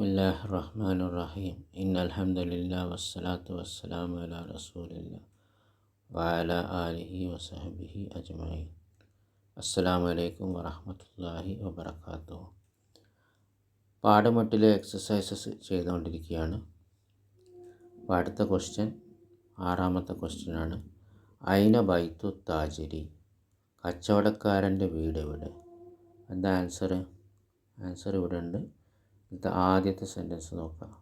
ബിസ്മില്ലാഹ് റഹ്മാൻ റഹീം in അൽഹംദുലില്ലാ വസ്സലാത്തു വസ്സലാം അല റസൂലില്ല വാല ആലിഹി വസഹബിഹി അജ്മായി അസ്സലാം വലൈക്കും വറഹമത്തല്ലാഹി വബർക്കാത്തു പാഠമട്ടിലെ എക്സസൈസസ് ചെയ്തുകൊണ്ടിരിക്കുകയാണ്. അപ്പോൾ അടുത്ത ക്വസ്റ്റ്യൻ ആറാമത്തെ ക്വസ്റ്റ്യനാണ് ഐന ബൈത്തു താജിരി? കച്ചവടക്കാരന്റെ വീട് എവിടെ എന്താ ആൻസർ ആൻസർ ഇവിടെ ഉണ്ട് ഇത് ആദ്യത്തെ സെന്റൻസ് നോക്കാം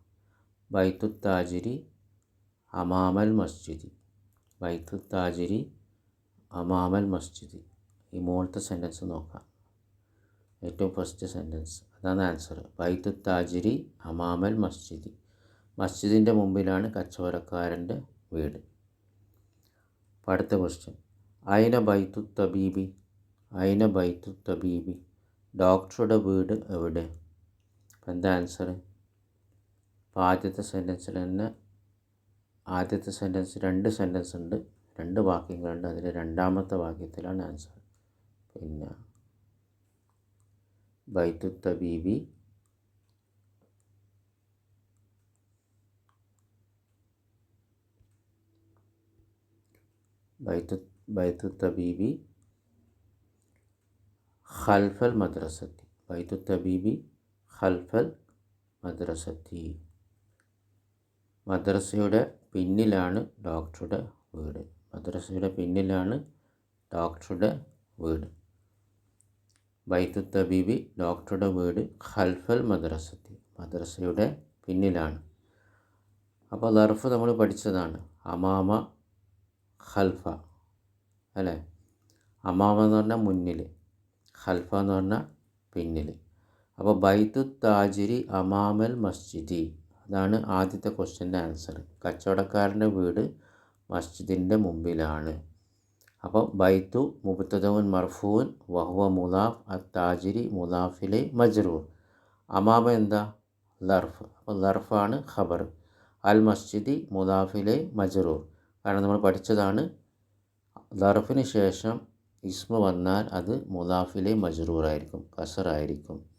ബൈത്തു താജിരി അമാമൽ മസ്ജിദി. ബൈത്തു താജിരി അമാമൽ മസ്ജിദി. ഈ മുകളിലത്തെ സെന്റൻസ് നോക്കാം ഏറ്റവും ഫസ്റ്റ് സെന്റൻസ് അതാണ് ആൻസർ ബൈത്തു താജിരി അമാമൽ മസ്ജിദി. മസ്ജിദിന്റെ മുമ്പിലാണ് കച്ചവടക്കാരന്റെ വീട്. അപ്പോൾ അടുത്ത ക്വസ്റ്റ്യൻ അയിന ബൈത്തു തബീബി അയിന ബൈത്തു തബീബി ഡോക്ടറുടെ വീട് എവിടെ? അപ്പോൾ എന്താ ആൻസർ അപ്പോൾ ആദ്യത്തെ സെന്റൻസിൽ തന്നെ ആദ്യത്തെ സെന്റൻസ് രണ്ട് സെന്റൻസ് ഉണ്ട് രണ്ട് വാക്യങ്ങളുണ്ട് അതിൽ രണ്ടാമത്തെ വാക്യത്തിലാണ് ആൻസർ പിന്നെ ബൈത്തു തബീബി ബൈത്തു ബൈത്തു തബീബി ഖൽഫൽ മദ്രസത്തി ബൈത്തു തബീബി ഖൽഫൽ മദ്രസത്തി. മദ്രസയുടെ പിന്നിലാണ് ഡോക്ടറുടെ വീട്. മദ്രസയുടെ പിന്നിലാണ് ഡോക്ടറുടെ വീട്. ബൈത്തു തബീബി ഡോക്ടറുടെ വീട് ഖൽഫൽ മദ്രസത്തി. മദ്രസയുടെ പിന്നിലാണ്. അപ്പോൾ ദർഫ് നമ്മൾ പഠിച്ചതാണ്. അമാമ ഖൽഫ അല്ലേ? അമാമ എന്ന് പറഞ്ഞാൽ മുന്നിൽ. ഖൽഫ എന്ന് പറഞ്ഞാൽ പിന്നിൽ. അപ്പോൾ ബൈത്തു താജിരി അമാമൽ മസ്ജിദി. അതാണ് ആദ്യത്തെ ക്വസ്റ്റ്യന്റെ ആൻസർ കച്ചവടക്കാരന്റെ വീട് മസ്ജിദിന്റെ മുമ്പിലാണ്. അപ്പോൾ ബൈത്തു മുബത്തദവൻ മർഫൂൻ വഹുവ മുലാഫ് അത്താജിരി മുലാഫിലെ മജ്റൂർ. അമാമ എന്താ? ലർഫ്. അപ്പോൾ ലർഫാണ് ഖബർ. അൽ മസ്ജിദി മുലാഫിലെ മജ്റൂർ. കാരണം നമ്മൾ പഠിച്ചതാണ് ലർഫിന് ശേഷം ഇസ്മ വന്നാൽ അത് മുലാഫിലെ മജ്റൂറായിരിക്കും കസറായിരിക്കും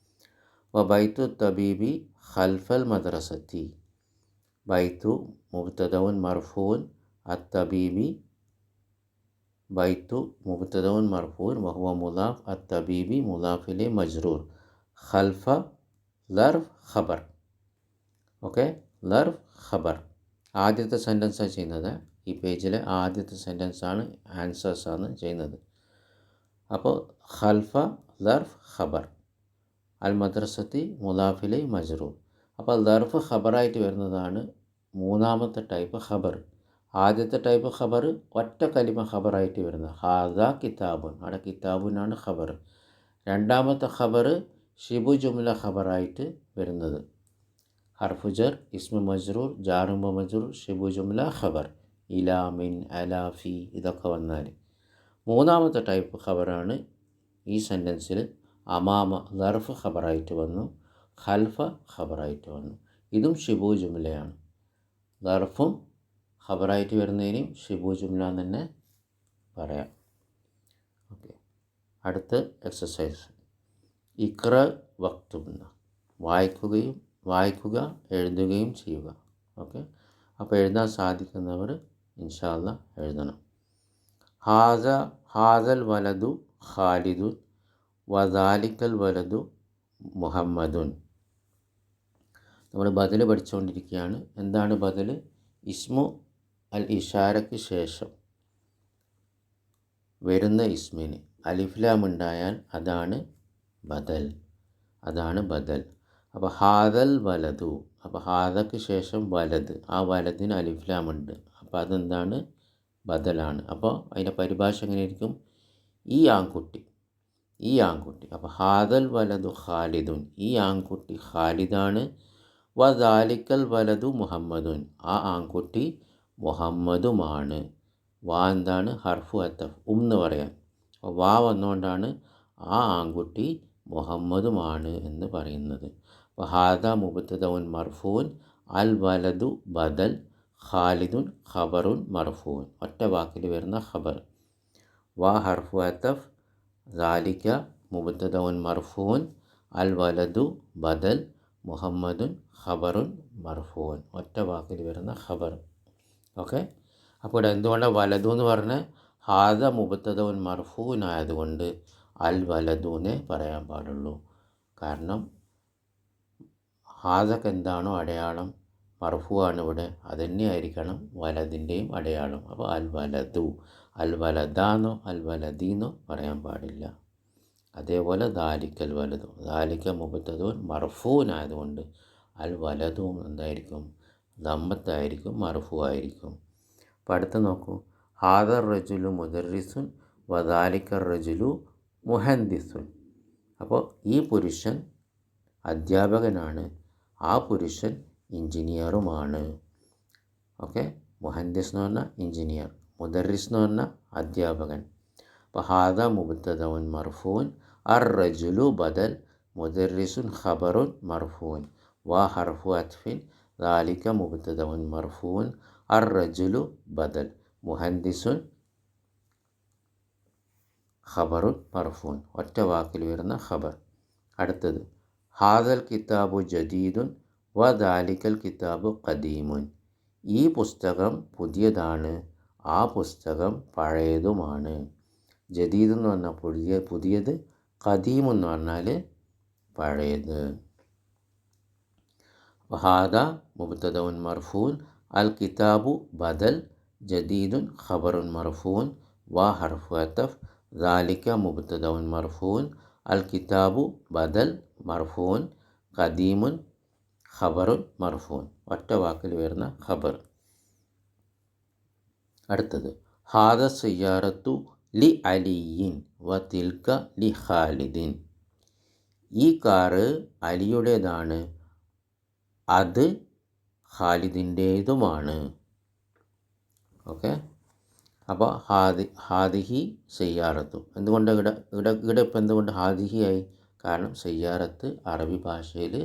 വ ബൈത്തു തബീബി ഖൽഫൽ മദ്രസത്തി. ബൈത്തു മുബ്തദവൻ മർഫൂൻ അത്തബീബി ബൈത്തു മുബ്തദവൻ മർഫൂൻ വഹുവ മുലാഫ് അത്തബീബി മുലാഫിലെ മജ്റൂർ. ഖൽഫ ലർഫ് ഖബർ. ഓക്കെ? ലർഫ് ഖബർ. ആദ്യത്തെ സെന്റൻസാണ് ചെയ്യുന്നത്. ഈ പേജിലെ ആദ്യത്തെ സെന്റൻസാണ് ആൻസേഴ്സാണ് ചെയ്യുന്നത്. അപ്പോൾ ഖൽഫ ലർഫ് ഖബർ. അൽ മദ്രസത്തി മുലാഫിലെ മജ്റൂർ അപ്പോൾ ദർഫ് ഖബറായിട്ട് വരുന്നതാണ് മൂന്നാമത്തെ ടൈപ്പ് ഖബർ. ആദ്യത്തെ ടൈപ്പ് ഖബർ ഒറ്റ കലിമ ഖബറായിട്ട് വരുന്നത്. ഹാദ കിതാബുൻ. അവിടെ കിതാബുനാണ് ഖബർ. രണ്ടാമത്തെ ഖബർ ഷിബു ജുംല ഖബറായിട്ട് വരുന്നത്. ഹർഫുജർ ഇസ്മു മജ്റൂർ ജാറുമ മജ്റൂർ ഷിബു ജുംല ഖബർ. ഇലാമിൻ അലാഫി ഇതൊക്കെ വന്നാൽ. മൂന്നാമത്തെ ടൈപ്പ് ഖബറാണ് ഈ സെന്റൻസിൽ അമാമ ദർഫ് ഖബറായിട്ട് വന്നു ഖൽഫ ഖബറായിട്ട് വന്നു. ഇതും ഷിബു ജുംലയാണ്. ദർഫും ഖബറായിട്ട് വരുന്നതിനും ഷിബു ജുംല എന്ന് തന്നെ പറയാം. ഓക്കെ. അടുത്ത എക്സസൈസ് ഇക്ര വക്തുന്ന. വായിക്കുകയും വായിക്കുക എഴുതുകയും ചെയ്യുക. ഓക്കെ. അപ്പോൾ എഴുതാൻ സാധിക്കുന്നവർ ഇൻഷാല്ല എഴുതണം. ഹാസ ഹാസൽ വലതു ഖാലിദുൻ. വദാലിക്കൽ വലതു മുഹമ്മദുൻ. നമ്മൾ ബദൽ പഠിച്ചുകൊണ്ടിരിക്കുകയാണ് എന്താണ് ബദൽ ഇസ്മു അൽ ഇഷാരയ്ക്ക് ശേഷം വരുന്ന ഇസ്മിന് അലിഫ്ലാം ഉണ്ടായാൽ അതാണ് ബദൽ. അതാണ് ബദൽ. അപ്പോൾ ഹാദൽ വലതു. അപ്പോൾ ഹാദക്ക് ശേഷം വലത്. ആ വലതിന് അലിഫ്ലാം ഉണ്ട്. അപ്പോൾ അതെന്താണ്? ബദലാണ്. അപ്പോൾ അതിന്റെ പരിഭാഷ എങ്ങനെയായിരിക്കും? ഈ ആൺകുട്ടി. ഈ ആൺകുട്ടി. അപ്പോൾ ഹാദൽ വലതു ഖാലിദുൻ. ഈ ആൺകുട്ടി ഖാലിദാണ്. വദാലിക്കൽ വലതു മുഹമ്മദുൻ. ആ ആൺകുട്ടി മുഹമ്മദുമാണ്. വാ എന്താണ്? ഹർഫു അത്തഫ്. ഉം എന്ന് പറയാം. അപ്പോൾ വാ വന്നുകൊണ്ടാണ് ആ ആൺകുട്ടി മുഹമ്മദുമാണ് എന്ന് പറയുന്നത്. അപ്പോൾ ഹാദ മുബത്തദവൻ മർഫൂൻ. അൽ വലതു ബദൽ. ഖാലിദുൻ ഖബറുൻ മർഫൂൻ. ഒറ്റ വാക്കിൽ വരുന്ന ഖബർ. വാ ഹർഫു അത്തഫ്. ذلك مبتدا മർഫൂൻ അൽ بدل ബദൽ മുഹമ്മദുൻ ഖബറുൻ മർഫൂൻ ഒറ്റ വാക്കിൽ വരുന്ന ഖബർ. ഓക്കെ? അപ്പോൾ ഇവിടെ എന്തുകൊണ്ടാണ് വലതു എന്ന് പറഞ്ഞാൽ ഹാദ മുബത്തദൗൻ മർഫൂൻ ആയതുകൊണ്ട് അൽ വലതുവെന്നേ പറയാൻ പാടുള്ളൂ. കാരണം ഹാദക്ക് എന്താണോ അടയാളം മർഫു ആണ് ഇവിടെ അതന്നെ ആയിരിക്കണം വലതിന്റെയും അടയാളം. അപ്പോൾ അൽ വലതു അൽ വലദാന്നോ അൽ വലദീന്നോ പറയാൻ പാടില്ല. അതേപോലെ ദാലിക്കൽ വലതു ദാലിക്ക മുബത്തതും മർഫൂനായതുകൊണ്ട് അൽ വലതും എന്തായിരിക്കും? ദമ്മത്തായിരിക്കും മർഫുവായിരിക്കും അപ്പോൾ അടുത്ത് നോക്കൂ. ഹാദർ റജുലു മുദറിസുൻ വദാലിക്കർ റജുലു മുഹന്ദിസുൻ. അപ്പോൾ ഈ പുരുഷൻ അധ്യാപകനാണ്. ആ പുരുഷൻ എഞ്ചിനീയറുമാണ്. ഓക്കെ? മുഹന്ദിസ് എന്ന് പറഞ്ഞാൽ എഞ്ചിനീയർ. മുദറിസ് എന്ന് പറഞ്ഞാൽ അധ്യാപകൻ. അപ്പോൾ ഹാദ മുബത്തദവൻ മർഫൂൻ അർ റജുലു ബദൽ മുദറിസുൻ ഖബറുൻ മർഫൂൻ. വ ഹർഫു അത്ഫിൻ മുബത്തദവൻ മർഫൂൻ അർ റജുലു ബദൽ മുഹന്ദിസുൻ ഖബറുൻ മർഫൂൻ. ഒറ്റ വാക്കിൽ വരുന്ന ഖബർ. അടുത്തത് ഹാദൽ കിതാബു ജദീദുൻ വ കിതാബ് ഖദീമുൻ. ഈ പുസ്തകം പുതിയതാണ് ആ പുസ്തകം പഴയതുമാണ്. ജദീദ് എന്ന് പറഞ്ഞാൽ പുതിയ പുതിയത് കദീമെന്ന് പറഞ്ഞാൽ പഴയത്. വഹാദ മുബത്തദുൻ മർഫൂൻ അൽ കിതാബു ബദൽ ജദീദുൻ ഖബറുൻ മർഫൂൻ വ ഹർഫു അത്തഫ് മുബത്തദുൻ മർഫൂൻ അൽ കിതാബു ബദൽ മർഫൂൻ ഖദീമുൻ ഖബറുൻ മർഫൂൻ. ഒറ്റ വാക്കിൽ വരുന്ന ഖബർ. അടുത്തത് ഹാദ സയ്യാറത്തു ലി അലിയിൻ വ തിൽക്ക ലി ഖാലിദിൻ. ഈ കാറ് അലിയുടേതാണ് അത് ഖാലിദിന്റേതുമാണ്. ഓക്കെ? അപ്പോൾ ഹാദി ഹാദിഹി സയ്യാറത്തു എന്തുകൊണ്ട് ഇവിടെ ഇവിടെ ഇവിടെ ഇപ്പം എന്തുകൊണ്ട് ഹാദിഹി ആയി കാരണം സയ്യാറത്ത് അറബി ഭാഷയിൽ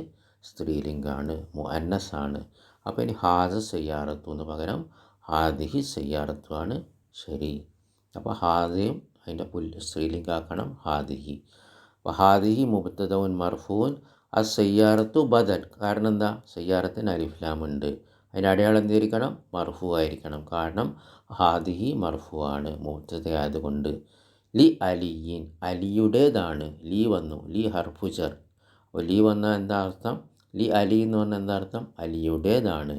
സ്ത്രീലിംഗാണ് മുഅന്നസ് ആണ് അപ്പോൾ ഇനി ഹാദ സയ്യാറത്തു എന്ന് പകരം ഹാദിഹി സയ്യാറത്തു ആണ് ശരി. അപ്പോൾ ഹാദിയും അതിന്റെ പുല്ല് സ്ത്രീലിംഗാക്കണം ഹാദിഹി. അപ്പോൾ ഹാദിഹി മുബത്തദവൻ മർഫൂൻ ആ സയ്യാറത്തു ബദൽ കാരണം എന്താ? സയ്യാറത്തിന് അലിഫ്ലാമുണ്ട്. അതിന്റെ അടയാളം എന്തായിരിക്കണം മർഫു ആയിരിക്കണം. കാരണം ഹാദിഹി മർഫു ആണ് മുബത്തത ആയതുകൊണ്ട് ലി അലിയിൻ അലിയുടേതാണ്. ലീ വന്നു. ലീ ഹർഫുജർ. അപ്പോൾ ലീ വന്നാൽ എന്താ അർത്ഥം? ലി അലി എന്ന് പറഞ്ഞാൽ എന്താ അർത്ഥം? അലിയുടേതാണ്.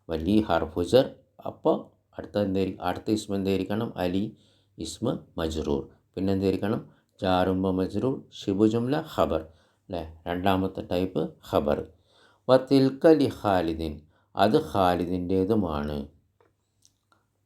അപ്പം ലി ഹർഫുജർ. അപ്പോൾ അടുത്ത എന്തായിരിക്കും അടുത്ത ഇസ്മ എന്തായിരിക്കണം അലി ഇസ്മ മജ്റൂർ. പിന്നെ എന്തായിരിക്കണം ജാറുമ്പ മജ്റൂർ ഷിബു ജുംല ഖബർ. അല്ലേ? രണ്ടാമത്തെ ടൈപ്പ് ഖബർ. വ തിൽക്ക ലി ഖാലിദിൻ. അത് ഖാലിദിന്റേതുമാണ്.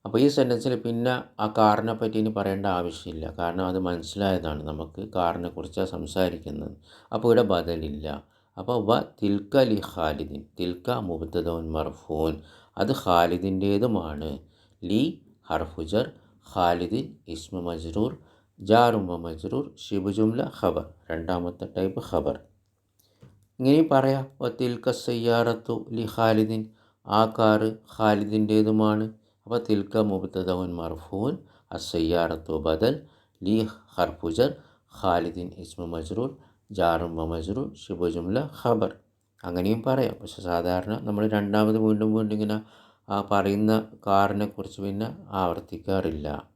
അപ്പോൾ ഈ സെന്റൻസിൽ പിന്നെ ആ കാറിനെ പറ്റി ഇനി പറയേണ്ട ആവശ്യമില്ല. കാരണം അത് മനസ്സിലായതാണ് നമുക്ക് കാറിനെ കുറിച്ചാണ് സംസാരിക്കുന്നത്. അപ്പോൾ ഇവിടെ ബദലില്ല. അപ്പോൾ വ തിൽക്ക ലി ഖാലിദിൻ തിൽക്ക മുബത്തദോൻ മർഫൂൻ. അത് ഖാലിദിന്റേതുമാണ്. ലി ഹർഫുജർ ഖാലിദിൻ ഇസ്മ മജ്റൂർ ജാറുമ മജ്റൂർ ഷിബുജുംല ഖബർ. രണ്ടാമത്തെ ടൈപ്പ് ഖബർ. ഇങ്ങനെ പറയാം. വ തിൽക്ക സയ്യാറത്തു ലി ഖാലിദിൻ. ആ കാറ് ഖാലിദിന്റേതുമാണ്. അപ്പോൾ തിൽക്ക മുബത്തദവൻ മർഫൂൻ അസയ്യാറത്തു ബദൽ ലി ഹർഫുജർ ഖാലിദിൻ ഇസ്മ മജ്റൂർ ജാറും മജ്റൂർ ഷിബുജുംല ഖബർ. അങ്ങനെയും പറയാം. പക്ഷെ സാധാരണ നമ്മൾ രണ്ടാമത് വീണ്ടും വീണ്ടും ഇങ്ങനെ ആ പറയുന്ന കാറിനെ കുറിച്ച് പിന്നെ ആവർത്തിക്കാറില്ല.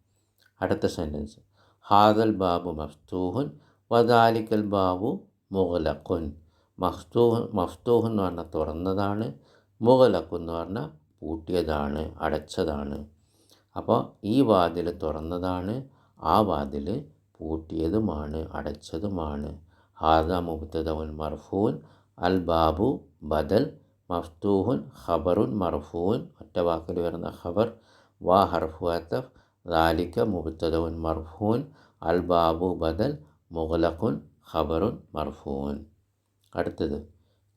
അടുത്ത സെന്റൻസ് ഹാദൽ ബാബു മഫ്തൂഹുൻ വദാലിക്കൽ ബാബു മുഗലഖുൻ. മഫ്തൂഹ് മഫ്തൂഹ് എന്ന് പറഞ്ഞാൽ തുറന്നതാണ്. മുഗലഖ് എന്ന് പറഞ്ഞാൽ പൂട്ടിയതാണ് അടച്ചതാണ്. അപ്പോൾ ഈ വാതിൽ തുറന്നതാണ് ആ വാതിൽ പൂട്ടിയതുമാണ് അടച്ചതുമാണ്. ഹാദ മുബ്തദവുൻ മർഫൂൻ അൽ ബാബു ബദൽ മഫ്തൂഹുൻ ഖബറുൻ മർഫൂൻ ഒറ്റ വാക്കിൽ വരുന്ന ഖബർ വാ ഹർഫു അത്തഫ് ദാലിക്ക മുബ്തദവുൻ മർഫൂൻ അൽ ബാബു ബദൽ മുഗലഖുൻ ഖബറുൻ മർഫൂൻ. അടുത്തത്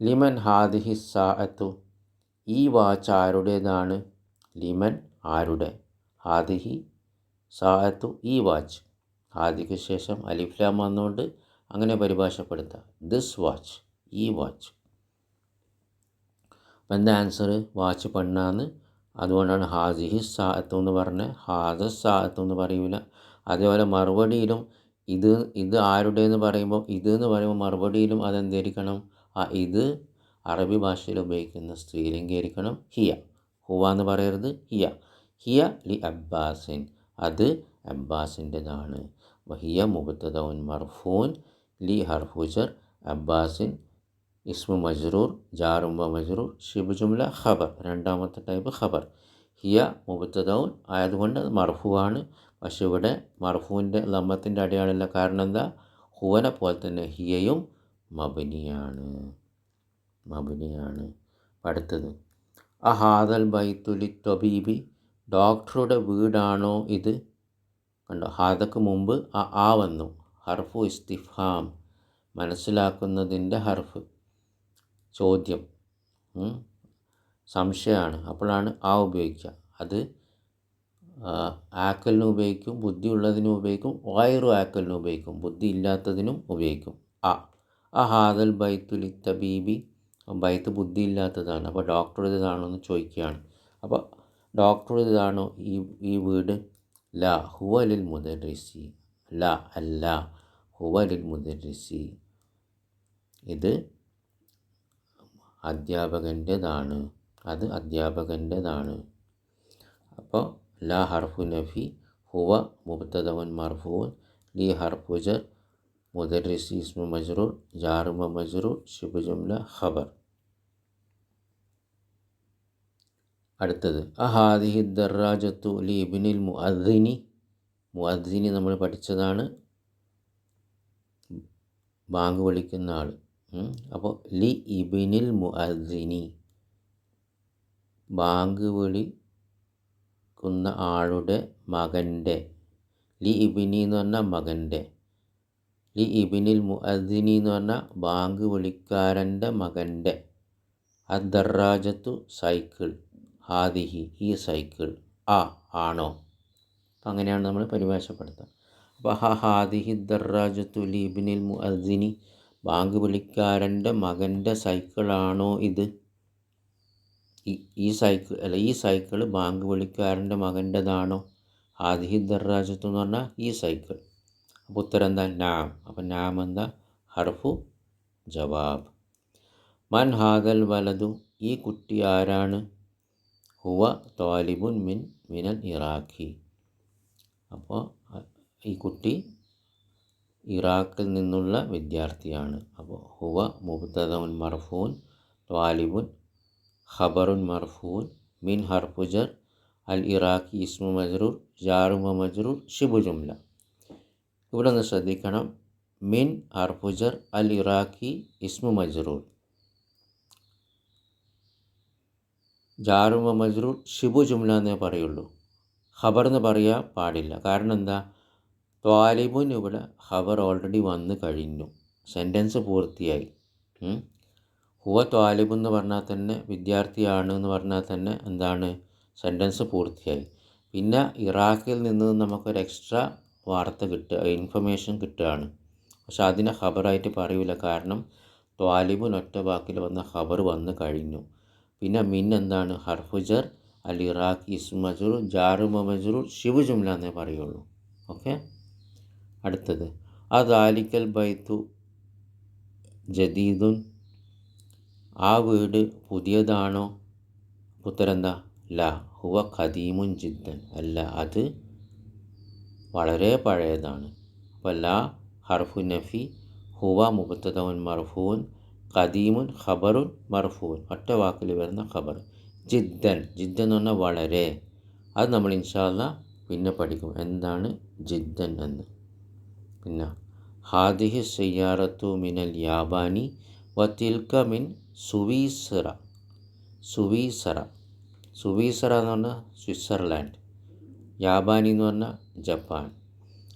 ലിമൻ ഹാദിഹി സാഅത്തു ഈ വാച്ച് ആരുടേതാണ്? ലിമൻ ആരുടെ? ഹാദിഹി സാഅത്തു ഈ വാച്ച്. ഹാദിക്ക് ശേഷം അലിഫ്ലാം വന്നുകൊണ്ട് അങ്ങനെ പരിഭാഷപ്പെടുത്താം. ദിസ് വാച്ച് ഈ വാച്ച് അപ്പം എന്താ ആൻസർ വാച്ച് പെണ്ണാന്ന്. അതുകൊണ്ടാണ് ഹാസിഹി സാത്തു എന്ന് പറഞ്ഞത് ഹാദ സാത്തു എന്ന് പറയൂല. അതേപോലെ മറുപടിയിലും ഇത് ഇത് ആരുടെ എന്ന് പറയുമ്പോൾ ഇത് എന്ന് പറയുമ്പോൾ മറുപടിയിലും അതെന്തായിരിക്കണം ആ ഇത് അറബി ഭാഷയിൽ ഉപയോഗിക്കുന്ന സ്ത്രീലിംഗീകരിക്കണം ഹിയ. ഹുവ എന്ന് പറയരുത്. ഹിയ. ഹിയ ലി അബ്ബാസിൻ. അത് അബ്ബാസിന്റെതാണ്. ഹിയ മുബത്തതൗൻ മർഫൂൻ. ലി ഹർഫുജർ അബ്ബാസിൻ ഇസ്മു മജ്റൂർ ജാറുമ്പ മജ്റൂർ ഷിബ് ജുംല ഖബർ രണ്ടാമത്തെ ടൈപ്പ് ഖബർ ഹിയ മുബത്തദൗൻ ആയതുകൊണ്ട് മർഫുവാണ്. പക്ഷെ ഇവിടെ മർഫുവിന്റെ ലമ്മത്തിന്റെ അടയാളില്ല കാരണം എന്താ? ഹുവനെ പോലെ തന്നെ ഹിയയും മബനിയാണ്. മബനിയാണ്. അടുത്തത്. അഹാദൽ ബൈത്തുലി തൊബീബി ഡോക്ടറുടെ വീടാണോ ഇത്? കണ്ടോ ഹാദക്ക് മുമ്പ് ആ ആ വന്നു. ഹർഫു ഇസ്തിഫാം. മനസ്സിലാക്കുന്നതിന്റെ ഹർഫ്. ചോദ്യം. സംശയമാണ്. അപ്പോഴാണ് ആ ഉപയോഗിക്കുക. അത് ആക്കലിനും ഉപയോഗിക്കും ബുദ്ധി ഉള്ളതിനും ഉപയോഗിക്കും വയറു ആക്കലിന് ഉപയോഗിക്കും ബുദ്ധി ഇല്ലാത്തതിനും ഉപയോഗിക്കും. ആ ആ ഹാദൽ ബൈത്തുലി തബീബി ബൈത്ത് ബുദ്ധി ഇല്ലാത്തതാണ് അപ്പോൾ ഡോക്ടർ ഇതാണോ എന്ന് ചോദിക്കുകയാണ്. അപ്പോൾ ഡോക്ടർ ഇതാണോ ഈ ഈ വീട്? ല. ഹുവലിൽ മുദരിസി ല. അല്ല. ഹുവലിൽ മുദരിസി. ഇത് അധ്യാപകന്റെതാണ്. അത് അധ്യാപകന്റെതാണ്. അപ്പോൾ ല ഹർഫു നഫി ഹുവ മുബ്തദവൻ മർഫൂൻ ലി ഹർഫുജർ മുദരിസി ഇസ്മു മജ്റൂർ ജാറുമ മജ്റൂർ ശുഭ ജുംല ഖബർ. അടുത്തത് അഹാദിഹി ദറാജത്തു ലി ഇബിനിൽ മുഅദ്ദിനി. മുഅദ്ദിനി നമ്മൾ പഠിച്ചതാണ്. ബാങ്ക് വിളിക്കുന്ന ആൾ അപ്പോൾ ലി ഇബിനിൽ മുഅദ്ദിനി. ബാങ്ക് വിളിക്കുന്ന ആളുടെ മകന്റെ. ലി ഇബിനി എന്ന് പറഞ്ഞാൽ മകന്റെ. ലി ഇബിനിൽ മുഅദ്ദിനി എന്ന് പറഞ്ഞാൽ ബാങ്ക് വിളിക്കാരന്റെ മകന്റെ. അദ്ദറാജത്തു സൈക്കിൾ. ഹാദിഹി ഈ സൈക്കിൾ. ആ ആണോ? അങ്ങനെയാണ് നമ്മൾ പരിഭാഷപ്പെടുത്തുക അപ്പോൾ മുഅസിനി ബാങ്ക് വിളിക്കാരന്റെ മകന്റെ സൈക്കിളാണോ ഇത്? ഈ സൈക്കിൾ അല്ല ഈ സൈക്കിൾ ബാങ്ക് വിളിക്കാരന്റെ മകന്റെതാണോ? ഹാദിഹി ദറാജത്തു എന്ന് പറഞ്ഞാൽ ഈ സൈക്കിൾ. അപ്പോൾ ഉത്തരം എന്താ? നാം. അപ്പം നാം എന്താ? ഹർഫു ജവാബ്. മൻ ഹാദൽ വലതു ഈ കുട്ടി ആരാണ്? ഹുവ താലിബുൻ മിൻ മിനൽ ഇറാഖി. അപ്പോൾ ഈ കുട്ടി ഇറാഖിൽ നിന്നുള്ള വിദ്യാർത്ഥിയാണ്. അപ്പോൾ ഹുവ മുബ്തദുൻ മർഫൂൻ ത്വാലിബുൻ ഖബറുൻ മർഫൂൻ മിൻ ഹർഫുജർ അൽ ഇറാഖി ഇസ്മു മജ്റൂർ ജാറുമ മജ്റൂർ ഷിബു ജുംല. ഇവിടെ ഒന്ന് ശ്രദ്ധിക്കണം. മിൻ ഹർഫുജർ അൽ ഇറാഖി ഇസ്മു മജ്റൂർ. ജാറുമ മജ്റൂർ ഷിബു ജുംല എന്നേ പറയുള്ളൂ. ഖബർ എന്ന് പറയാൻ പാടില്ല. കാരണം എന്താ? ത്വാലിബുൻ ഇവിടെ ഹവർ ഓൾറെഡി വന്നു കഴിഞ്ഞു. സെന്റൻസ് പൂർത്തിയായി. ഹുവ ത്വാലിബ് എന്ന് പറഞ്ഞാൽ തന്നെ വിദ്യാർത്ഥിയാണ് എന്ന് പറഞ്ഞാൽ തന്നെ എന്താണ്? സെന്റൻസ് പൂർത്തിയായി. പിന്നെ ഇറാഖിൽ നിന്ന് നമുക്കൊരു എക്സ്ട്രാ വാർത്ത കിട്ടുക ഇൻഫർമേഷൻ കിട്ടുകയാണ്. പക്ഷെ അതിനെ ഖബറായിട്ട് പറയൂല. കാരണം ത്വാലിബുൻ ഒറ്റ വാക്കിൽ വന്ന ഖബർ വന്നു കഴിഞ്ഞു. പിന്നെ മിൻ എന്താണ്? ഹർഫുജർ അൽ ഇറാഖ് ഇസ്മു മജ്റൂർ ജാറു മജ്റൂർ ഷിബു ജുംല എന്നേ പറയുള്ളൂ. ഓക്കെ? അടുത്തത്. അദാലിക്കൽ ബൈത്തു ജദീദുൻ. ആ വീട് പുതിയതാണോ? ഉത്തരെന്താ? ല. ഹുവ ഖദീമുൻ ജിദ്ദൻ. അല്ല അത് വളരെ പഴയതാണ്. അപ്പോൾ ല ഹർഫു നഫി ഹുവ മുബത്തദവൻ മർഫൂൻ ഖദീമുൻ ഖബറുൻ മർഫൂൻ. ഒറ്റ വാക്കിൽ വരുന്ന ഖബർ. ജിദ്ദൻ. ജിദ്ദൻ എന്ന് പറഞ്ഞാൽ വളരെ. അത് നമ്മൾ ഇൻഷാല്ല പിന്നെ പഠിക്കും. എന്താണ് ജിദ്ദൻ എന്ന്? പിന്നെ ഹാദിഹി സയ്യാറത്തു മിനൽ യാബാനി വ തിൽക്ക മിൻ സുവീസറ. സുവീസറ. സുവീസറ എന്ന് പറഞ്ഞാൽ സ്വിറ്റ്സർലാൻഡ്. യാബാനി എന്ന് പറഞ്ഞാൽ ജപ്പാൻ.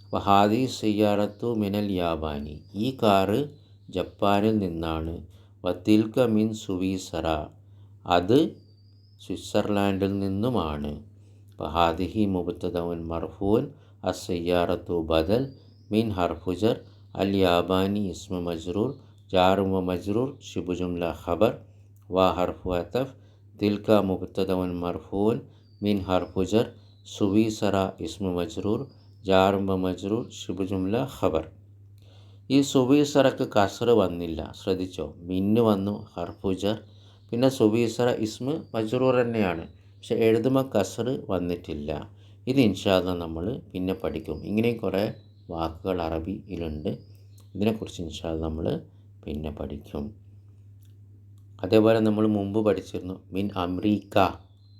അപ്പോൾ ഹാദി സയ്യാറത്തു മിനൽ യാബാനി. ഈ കാറ് ജപ്പാനിൽ നിന്നാണ്. വത്തിൽക്ക മിൻ സുവീസറ. അത് സ്വിറ്റ്സർലാൻഡിൽ നിന്നുമാണ്. അപ്പോൾ ഹാദിഹി മുബത്തതവൻ മർഫൂൻ അസയ്യാറത്തു ബദൽ മിൻ و مجرور شب جملہ خبر و حرف عطف دل کا و അത്തഫ് من حرف മർഫൂൻ سوی سرا اسم مجرور جار و مجرور شب جملہ ഖബർ ഈ സുബീസറക്ക് കസർ വന്നില്ല. ശ്രദ്ധിച്ചോ? മിന്ന് വന്നു ഹർഫുജർ പിന്നെ സുബീസറ ഇസ്മ് മജ്റൂർ തന്നെയാണ്. പക്ഷെ എഴുതുമ്പോൾ കസർ വന്നിട്ടില്ല. ഇത് ഇൻഷാദ് നമ്മൾ പിന്നെ പഠിക്കും. ഇങ്ങനെയും കുറേ വാക്കുകൾ അറബിയിലുണ്ട്. ഇതിനെക്കുറിച്ച് ഇൻഷാല്ല നമ്മൾ പിന്നെ പഠിക്കും. അതേപോലെ നമ്മൾ മുമ്പ് പഠിച്ചിരുന്നു മിൻ അമ്രീക്ക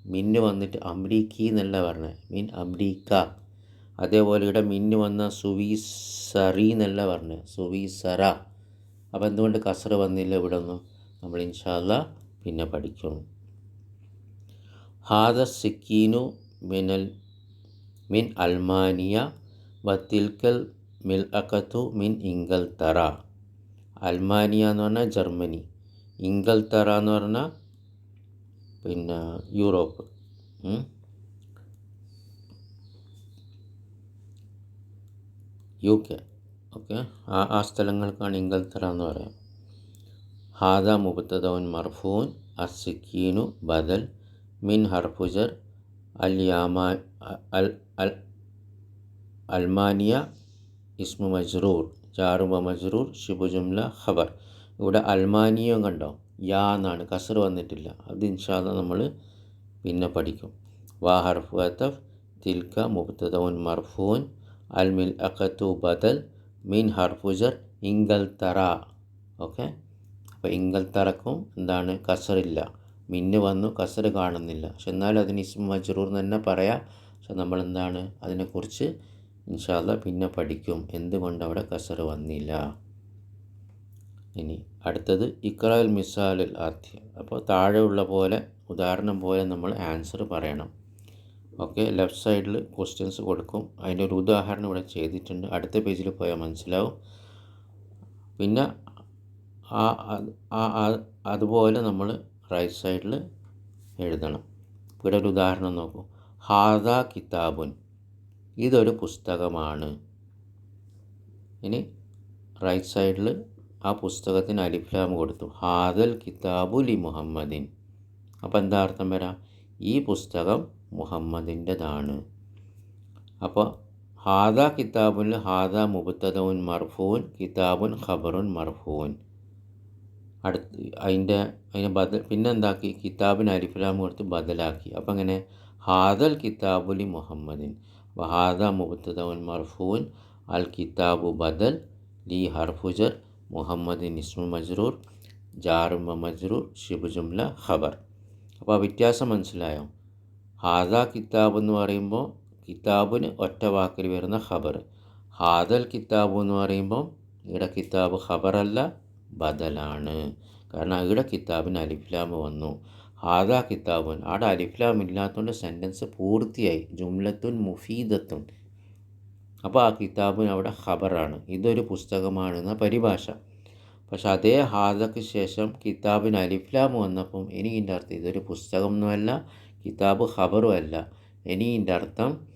മിന്ന് വന്നിട്ട് അമ്രീക്കി എന്നല്ല പറഞ്ഞത് മിൻ അമ്രീക്ക. അതേപോലെ ഇവിടെ മിന്ന് വന്ന സുവീസറി എന്നല്ല പറഞ്ഞത് സുവീസറ. അപ്പോൾ എന്തുകൊണ്ട് കസറ് വന്നില്ല ഇവിടെ ഒന്നും നമ്മൾ ഇൻഷാല്ല പിന്നെ പഠിക്കും. ഹാദ സിക്കീനു മിനൽ മിൻ അൽമാനിയ വത്തിൽക്കൽ മിൽ അക്കത്തു മിൻ ഇംഗൽത്തറ. അൽമാനിയ എന്ന് പറഞ്ഞാൽ ജർമ്മനി. ഇംഗൽത്തറ എന്ന് പറഞ്ഞാൽ പിന്നെ യൂറോപ്പ്. U K okay. ആ ആ സ്ഥലങ്ങൾക്കാണ് ഇംഗൽത്തറ എന്ന് പറയാം. ഹാദ മുബത്തദവൻ മർഫൂൻ അസിക്കീനു ബദൽ മിൻ ഹർഫുജർ അൽ യാമാ അൽ അൽ അൽമാനിയ ഇസ്മു മജ്റൂർ ജാറുബ മജ്റൂർ ഷിബു ജുംല ഖബർ. ഇവിടെ അൽമാനിയോ കണ്ടോ? യാ എന്നാണ് കസർ വന്നിട്ടില്ല. അത് ഇൻഷാല്ല നമ്മൾ പിന്നെ പഠിക്കും. വാ ഹർഫു അത്തഫ് തിൽക്ക മുബത്തദവൻ മർഫൂൻ അൽ മിൽ അഖത്തു ബദൽ മിൻ ഹർഫുജർ ഇങ്കൽ തറ. ഓക്കെ? അപ്പോൾ ഇങ്കൽ തറക്കും എന്താണ്? കസറില്ല മിന്ന് വന്നു കസർ കാണുന്നില്ല. പക്ഷെ എന്നാലും അതിന് ഇസ്മു മജ്റൂർ എന്ന് തന്നെ പറയാം. പക്ഷെ നമ്മൾ എന്താണ് അതിനെക്കുറിച്ച് ഇൻഷാല്ല പിന്നെ പഠിക്കും. എന്തുകൊണ്ട് അവിടെ കസർ വന്നില്ല? ഇനി അടുത്തത് ഇക്രാൽ മിസാലിൽ ആദ്യം അപ്പോൾ താഴെയുള്ള പോലെ ഉദാഹരണം പോലെ നമ്മൾ ആൻസർ പറയണം. ഓക്കെ ലെഫ്റ്റ് സൈഡിൽ ക്വസ്റ്റ്യൻസ് കൊടുക്കും. അതിന്റെ ഒരു ഉദാഹരണം ഇവിടെ ചെയ്തിട്ടുണ്ട്. അടുത്ത പേജിൽ പോയാൽ മനസ്സിലാവും. പിന്നെ ആ അതുപോലെ നമ്മൾ റൈറ്റ് സൈഡിൽ എഴുതണം. ഇവിടെ ഒരു ഉദാഹരണം നോക്കൂ. ഹാദ കിതാബുൻ. ഇതൊരു പുസ്തകമാണ്. ഇനി റൈറ്റ് സൈഡിൽ ആ പുസ്തകത്തിന് അലിഫ്ലാം കൊടുത്തു. ഹാദൽ കിതാബു ലി മുഹമ്മദിൻ. അപ്പോൾ എന്താ അർത്ഥം വരാം? ഈ പുസ്തകം മുഹമ്മദിന്റെതാണ്. അപ്പോൾ ഹാദ കിതാബുൽ ഹാദ മുബത്തദുൻ മർഫൂൻ കിതാബുൻ ഖബറുൻ മർഫൂൻ. അടുത്ത് അതിന്റെ അതിന് ബദൽ പിന്നെന്താക്കി കിതാബിന് അലിഫ്ലാം കൊടുത്ത് ബദലാക്കി. അപ്പം അങ്ങനെ ഹാദൽ കിതാബുലി മുഹമ്മദിൻ. അപ്പോൾ ഹാദ മുബത്തദുൻ മർഫൂൻ അൽ കിതാബു ബദൽ ലി ഹർഫുജർ മുഹമ്മദിൻ ഇസ്മു മജ്റൂർ ജാറുമ മജ്റൂർ ഷിബു ജുംല ഖബർ അപ്പോൾ വ്യത്യാസം മനസ്സിലായോ? ഹാദ കിതാബ് എന്ന് പറയുമ്പോൾ കിതാബിന് ഒറ്റ വാക്കിൽ വരുന്ന ഖബർ. ഹാദൽ കിതാബ് എന്ന് പറയുമ്പോൾ ഇവിടെ കിതാബ് ഖബറല്ല ബദലാണ്. കാരണം ഇവിടെ കിതാബിന് അലിഫ്ലാമ് വന്നു. ഹാദ കിതാബുൻ. അവിടെ അലിഫ്ലാം ഇല്ലാത്തതുകൊണ്ട് സെന്റൻസ് പൂർത്തിയായി. ജുംലത്തുൻ മുഫീദത്തുൻ. അപ്പോൾ ആ കിതാബുൻ അവിടെ ഖബറാണ്. ഇതൊരു പുസ്തകമാണ് എന്ന പരിഭാഷ. പക്ഷെ അതേ ഹാദക്ക് ശേഷം കിതാബിന് അലിഫ്ലാം വന്നപ്പം ഇനി ഇതിന്റെ അർത്ഥം ഇതൊരു പുസ്തകമൊന്നുമല്ല കിതാബ് ഖബറും അല്ല. ഇനി ഇതിന്റെ അർത്ഥം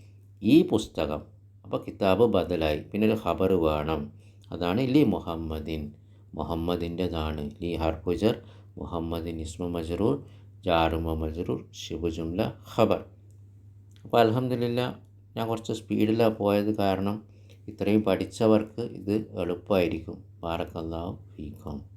ഈ പുസ്തകം. അപ്പോൾ കിതാബ് ബദലായി. പിന്നെ ഒരു ഖബർ വേണം. അതാണ് ലി മുഹമ്മദിൻ. മുഹമ്മദിന്റെതാണ്. ലി ഹർഫുജർ മുഹമ്മദിൻ ഇസ്മു മജ്റൂർ ജാറുമ മജറൂർ ഷിബു ജുംല ഖബർ. അപ്പോൾ അലഹമില്ല ഞാൻ കുറച്ച് സ്പീഡിലാണ് പോയത് കാരണം ഇത്രയും പഠിച്ചവർക്ക് ഇത് എളുപ്പമായിരിക്കും. ബാറക്കല്ലാഹു ഫീക്കും.